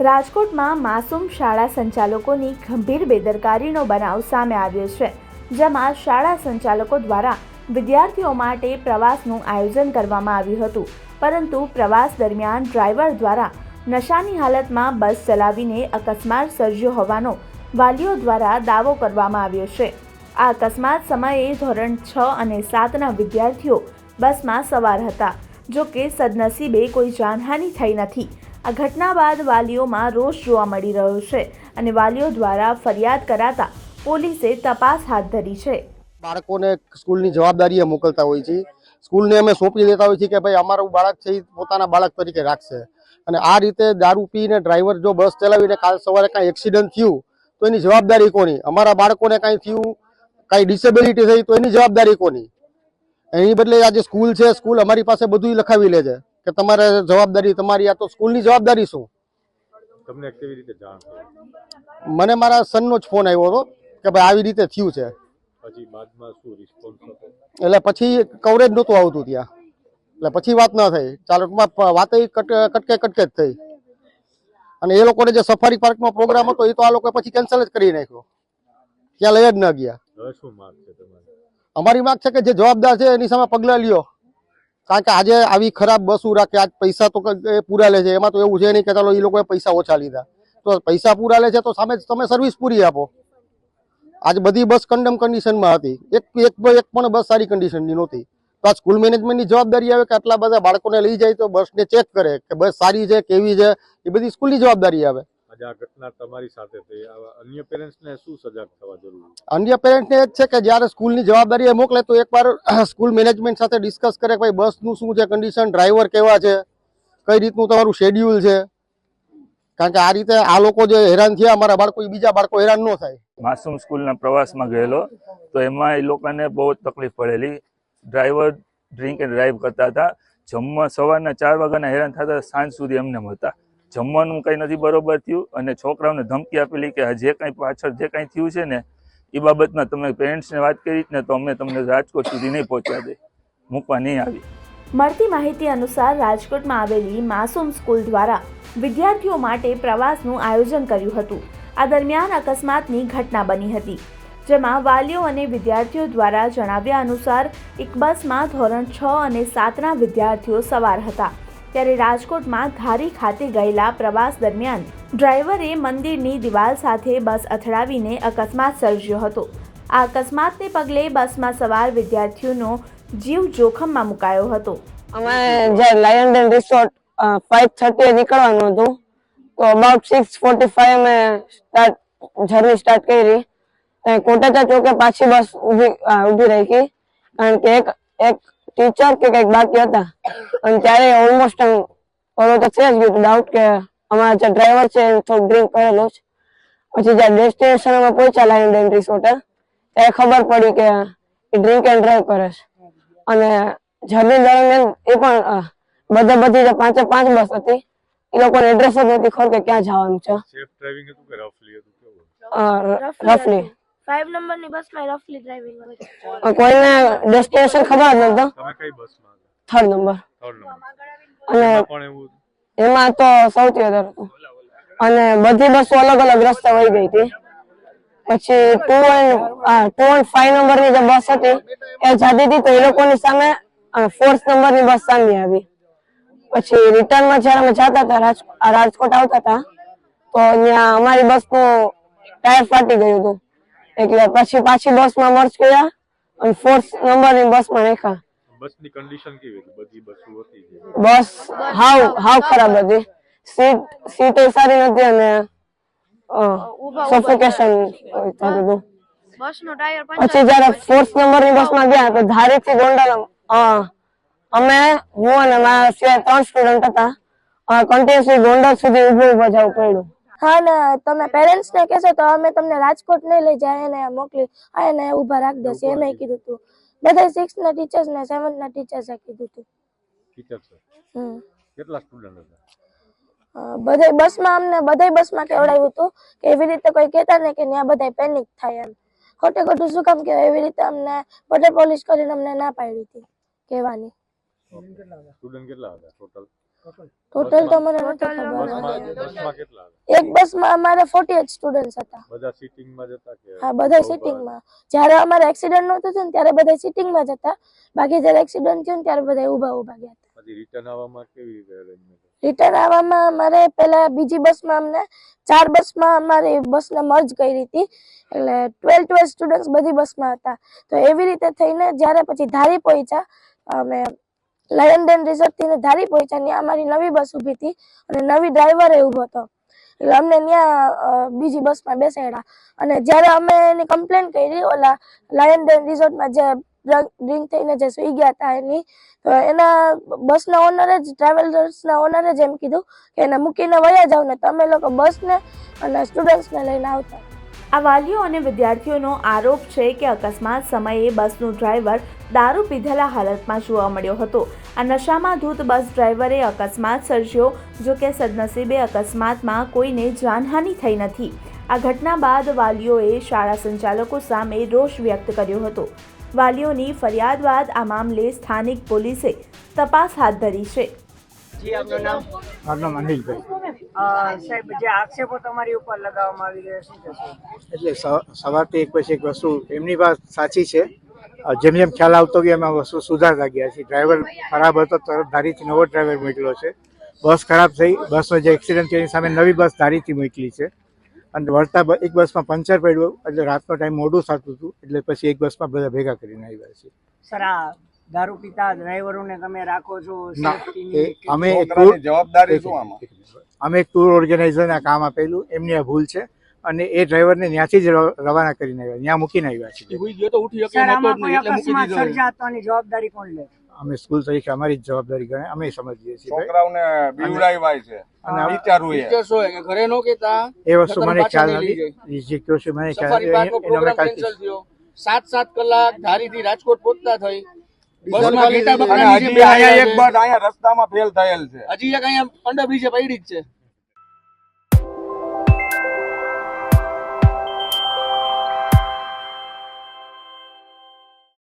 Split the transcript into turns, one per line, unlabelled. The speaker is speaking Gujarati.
રાજકોટમાં માસૂમ શાળા સંચાલકોની ગંભીર બેદરકારીનો બનાવ સામે આવ્યો છે, જેમાં શાળા સંચાલકો દ્વારા વિદ્યાર્થીઓ માટે પ્રવાસનું આયોજન કરવામાં આવ્યું હતું. પરંતુ પ્રવાસ દરમિયાન ડ્રાઈવર દ્વારા નશાની હાલતમાં બસ ચલાવીને અકસ્માત સર્જ્યો હોવાનો વાલીઓ દ્વારા દાવો કરવામાં આવ્યો છે. આ અકસ્માત સમયે ધોરણ છ અને સાતના વિદ્યાર્થીઓ બસમાં સવાર હતા જો કે સદનસીબે કોઈ જાનહાનિ થઈ નથી. આ ઘટના બાદ વાલીઓમાં રોષ જોવા મળી રહ્યો છે અને વાલીઓ દ્વારા ફરિયાદ કરાતા પોલીસે તપાસ હાથ ધરી છે.
બાળકોને સ્કૂલની જવાબદારીએ મોકલતા હોય છે. સ્કૂલને અમે સોંપી દેતા હોય છે કે ભાઈ અમારું બાળક છે એ પોતાના બાળક તરીકે રાખશે. અને આ રીતે દારૂ પીને ડ્રાઈવર જો બસ ચલાવીને કાલ સવારે કાંઈ એક્સિડન્ટ થયું, તો એની જવાબદારી કોની? અમારા બાળકોને કાંઈ થયું? કાંઈ ડિસેબિલિટી થઈ તો એની જવાબદારી કોની? એની બદલે આજે સ્કૂલ છે, સ્કૂલ અમારી પાસે બધું લખાવી લે છે. કે તમારે જવાબદારી તમારી આ તો સ્કૂલની જવાબદારી શું?
તમને કેવી રીતે જાણ
મને મારા સનનો જ ફોન આવ્યો હતો કે ભાઈ આવી રીતે થયું છે.
પછી બાદમાં શું રિસ્પોન્સ હતો?
એટલે પછી કવરેજ નહોતું આવતું ત્યાં. એટલે પછી વાત ના થઈ. ચાલકમાં વાતે કટકે કટકે જ થઈ. અને એ લોકોને જે સફારી પાર્કનો પ્રોગ્રામ હતો એ તો આ લોકોએ પછી કેન્સલ જ કરી નાખ્યો. ત્યાં લઈ જ ન ગયા. અમારી માંગ છે કે જે જવાબદાર છે એની સામે પગલાં લ્યો. કારણ કે આજે આવી ખરાબ બસો રાખે આજ પૈસા તો પૂરા લે છે, એમાં તો એવું છે નહીં કે ચાલો એ લોકોએ પૈસા ઓછા લીધા. તો પૈસા પૂરા લે છે તો સામે તમે સર્વિસ પૂરી આપો. આજ બધી બસ કન્ડમ કન્ડિશનમાં હતી. એક એક એક પણ બસ સારી કન્ડિશનની નહોતી. તો આ સ્કૂલ મેનેજમેન્ટની જવાબદારી આવે કે આટલા બધા બાળકોને લઈ જાય તો બસને ચેક કરે કે બસ સારી છે, કેવી છે? એ બધી સ્કૂલની જવાબદારી આવે.
આજે આ ઘટના તમારી સાથે થઈ. આવા અન્ય પેરેન્ટ્સને શું સજાગ થવા જરૂરી
અન્ય પેરેન્ટ્સને એ જ છે કે જ્યારે સ્કૂલની જવાબદારી એ મોકલે તો એકવાર સ્કૂલ મેનેજમેન્ટ સાથે ડિસ્કસ કરે કે ભાઈ બસનું શું છે કન્ડિશન ડ્રાઈવર કેવા છે કઈ રીતનું તમારું શેડ્યુલ છે. કારણ કે આ રીતે આ લોકો જે હેરાન થયા અમારા બાળકો બીજા બાળકો હેરાન ન થાય.
માસૂમ સ્કૂલના પ્રવાસમાં ગયેલો તો એમાં એ લોકોને બહુ જ તકલીફ પડેલી. ડ્રાઈવર ડ્રિંક એન્ડ ડ્રાઈવ કરતા હતા. જમવા સવારના ચાર વાગ્યાના હેરાન થતા સાંજ સુધી એમને હતા જમવાનું કંઈ નથી બરોબર થયું અને છોકરાઓને ધમકી આપેલી કે જે કંઈ પાછળ જે કંઈ થયું છે ને, એ બાબતમાં તમે પેરેન્ટ્સને વાત કરી ને તો અમે તમને રાજકોટ સુધી નહીં પહોંચવા દે. મૂકવા નહીં આવી.
મળતી માહિતી અનુસાર રાજકોટમાં આવેલી માસૂમ સ્કૂલ દ્વારા વિદ્યાર્થીઓ માટે પ્રવાસનું આયોજન કર્યું હતું. આ દરમિયાન અકસ્માતની ઘટના બની હતી, જેમાં વાલીઓ અને વિદ્યાર્થીઓ દ્વારા જણાવ્યા અનુસાર એક બસમાં ધોરણ છ અને સાતના વિદ્યાર્થીઓ સવાર હતા. ત્યારે રાજકોટમાં ધારી ખાતે ગયેલા પ્રવાસ દરમિયાન ડ્રાઈવરે મંદિરની દિવાલ સાથે બસ અથડાવીને અકસ્માત સર્જ્યો હતો. આ અકસ્માતને પગલે બસમાં સવાર વિદ્યાર્થીઓનો જીવ જોખમમાં મુકાયો હતો.
અમે જ્યારે lion den resort five thirty નીકળવાનું હતું, તો અબાઉટ સિક્સ ફોર્ટી ફાઈવ અમે સ્ટાર્ટ જર્ની સ્ટાર્ટ કરી. ત્યાં કોટેચા ચોકે પાછી બસ ઊભી રહી. રાખી કારણ કે એક એક ટીચર કે કંઈક બાકી હતા. અને ત્યારે ઓલમોસ્ટ ઓલો તો છે જ ગયું ડાઉટ કે અમારા જે ડ્રાઈવર છે થોડું ડ્રિંક કરેલો છે. પછી જ્યારે ડેસ્ટિનેશન અમે પહોંચ્યા લાઈન ડેન રિસોર્ટ ત્યારે ખબર પડી કે એ ડ્રિંક એન્ડ ડ્રાઈવ કરે છે. અને જર્ની દરમિયાન એ પણ બધા બધી જે પાંચે પાંચ બસ હતી એ લોકોને એડ્રેસ જ નથી ખબર કે ક્યાં જવાનું છે.
સેફ ડ્રાઇવિંગ હતું કે રફલી હતું?
રફલી
ફાઈવ નંબરની બસમાં રફલી ડ્રાઇવિંગ હોય
કોઈને ડેસ્ટિનેશન ખબર જ નતો
તમે કઈ બસમાં
થર્ડ નંબર
થર્ડ નંબર
અને
એમાં
તો સૌથી વધારે હતું. અને બધી બસો અલગ અલગ રસ્તે વહી ગઈ હતી. પછી ટુ ટુ એન્ડ ફાઈવ નંબરની જે બસ હતી એ જતી હતી તો એ લોકોની સામે ફોર્થ નંબરની બસ સામે આવી. પછી રિટર્નમાં જ્યારે અમે જતા હતા આ રાજકોટ આવતા હતા તો ત્યાં અમારી બસનું ટાયર ફાટી ગયું હતું. એટલે પછી પાછી બસમાં મર્જ કર્યા અને ફોર્થ નંબરની બસમાં નાખ્યા.
બસની કન્ડિશન કેવી હતી? બધી બસો હતી
બસ હાવ હાવ ખરાબ હતી. સીટ સીટ સારી નથી અને સફોકેશન થતું હતું.
બસનો
પછી જયારે ફોર્થ નંબરની બસમાં ગયા તો ધારીથી ગોંડલ અ, અમે હું અને મારા સિવાય ત્રણ સ્ટુડન્ટ હતા. કન્ટિન્યુઅસલી ગોંડલ સુધી ઉભું ઊભા જવું પડ્યું.
હા ને તમે પેરેન્ટ્સ ને કહેશો તો અમે તમને રાજકોટ નહીં લઈ જાય એને મોકલી આ એને ઊભા રાખી દેશે એમ કીધું હતું બધા સિક્સ ના ટીચર્સ ને સેવન્થ ના ટીચર્સે કીધું હતું હમ.
કેટલા સ્ટુડન્ટ હતા?
બધે બસમાં અમને બધાય બસમાં કેવડાવ્યું હતું કે એવી રીતે કોઈ કહેતા ને કે ત્યાં બધાય પેનિક થાય એમ. ખોટે ખોટું શું કામ કહેવાય? એવી રીતે અમને બટર પોલીસ કરીને અમને ના પાડી હતી. કહેવાની.
સ્ટુડન્ટ કેટલા હતા ટોટલ
ટોટલ તો મને નથી ખબર.
બસમાં કેટલા
એક બસમાં અમારે ફોર્ટી એટ સ્ટુડન્ટ હતા.
બધા સિટિંગમાં જતા કે
હા બધા સિટિંગમાં જ્યારે અમારે એક્સિડન્ટ નહોતો થયું ને ત્યારે બધા સિટિંગમાં જ હતા. બાકી જ્યારે એક્સિડન્ટ થયું ને ત્યારે બધા ઊભા ઊભા ગયા હતા.
પછી રિટર્ન આવવામાં કેવી રીતે અરેન્જમેન્ટ
રિટર્ન આવવામાં અમારે પહેલા બીજી બસમાં અમને ચાર બસમાં અમારી બસને મર્જ કરી હતી. એટલે ટ્વેલ્વ ટ્વેલ્વ સ્ટુડન્ટ્સ બધી બસમાં હતા. તો એવી રીતે થઈને જ્યારે પછી ધારી પહોંચ્યા અમે લાયન ડેન રિઝોર્ટથી ને ધારી પહોંચ્યા. ત્યાં અમારી નવી બસ ઊભી હતી અને નવી ડ્રાઈવરે ઊભો હતો. એટલે અમને ત્યાં બીજી બસમાં બેસાડ્યા. અને જ્યારે અમે એની કમ્પ્લેન કરી, ઓલા લાયન ડેન રિઝોર્ટમાં જે ડ્રિંક થઈને જે સુઈ ગયા હતા એની એના બસના ઓનરે જ ટ્રાવેલર્સના ઓનરે જ એમ કીધું કે એને મૂકીને વયા જાવ ને તમે લોકો બસને અને સ્ટુડન્ટ્સને લઈને આવતા.
આ વાલીઓ અને વિદ્યાર્થીઓનો આરોપ છે કે અકસ્માત સમયે બસનો ડ્રાઈવર દારૂ પીધેલા હાલતમાં જોવા મળ્યો હતો. આ નશામાં ધૂત બસ ડ્રાઈવરે અકસ્માત સર્જ્યો જો કે સદનસીબે અકસ્માતમાં કોઈને જાનહાનિ થઈ નથી. આ ઘટના બાદ વાલીઓએ શાળા સંચાલકો સામે રોષ વ્યક્ત કર્યો હતો. વાલીઓની ફરિયાદ બાદ આ મામલે સ્થાનિક પોલીસે તપાસ હાથ ધરી છે.
આપનું નામ?
મારું નામ અનિલભાઈ.
સાહેબ જે આક્ષેપો તમારી ઉપર લગાવવામાં આવી રહ્યા શું કહેશો?
એટલે સવારથી એક પછી એક વસ્તુ એમની વાત સાચી છે. જેમ જેમ ખ્યાલ આવતો ગયો એમાં વસ્તુ સુધાર ગયા છે. ડ્રાઈવર ખરાબ હતો તરત ધારીથી નવો ડ્રાઈવર મોકલ્યો છે. બસ ખરાબ થઈ બસનો જે એક્સિડન્ટ થયો એની સામે નવી બસ ધારીથી મોકલી છે. અને વળતા એક બસમાં પંચર પડ્યું એટલે રાતનો ટાઈમ મોડું થતું હતું એટલે પછી એક બસમાં બધા ભેગા કરીને આવ્યા છે.
સર આ દારૂ પીતા ડ્રાઈવરોને તમે રાખો છો
અમે જવાબદારી શું આમાં? અમે એક ટૂર ઓર્ગેનાઇઝરને કામ આપેલું એમની આ ભૂલ છે. અને એ ડ્રાઈવરને ત્યાંથી જ રવાના કરીને આવ્યા ત્યાં મૂકીને આવ્યા છે અમે સ્કૂલ તરીકે અમારી જ જવાબદારી ગણે અમે સમજીએ છીએ.
છોકરાઓને બીવડાવ્યા છે.
અને આ-
ટીચરું
ઘરે નો કેતા
એ વસ્તુ મને ખ્યાલ નથી. જે કહ્યો છે મને ખ્યાલ નથી.
સાત સાત કલાક ધારીથી રાજકોટ પહોંચતા થઈ. બસમાં ઘેટા
થઈ
બકરા
અને
નીચે બેહાયા
એક. બસ અહીંયા રસ્તામાં ફેલ થયેલ છે
હજી એક અહીંયા અંડર બ્રિજે પડી જ છે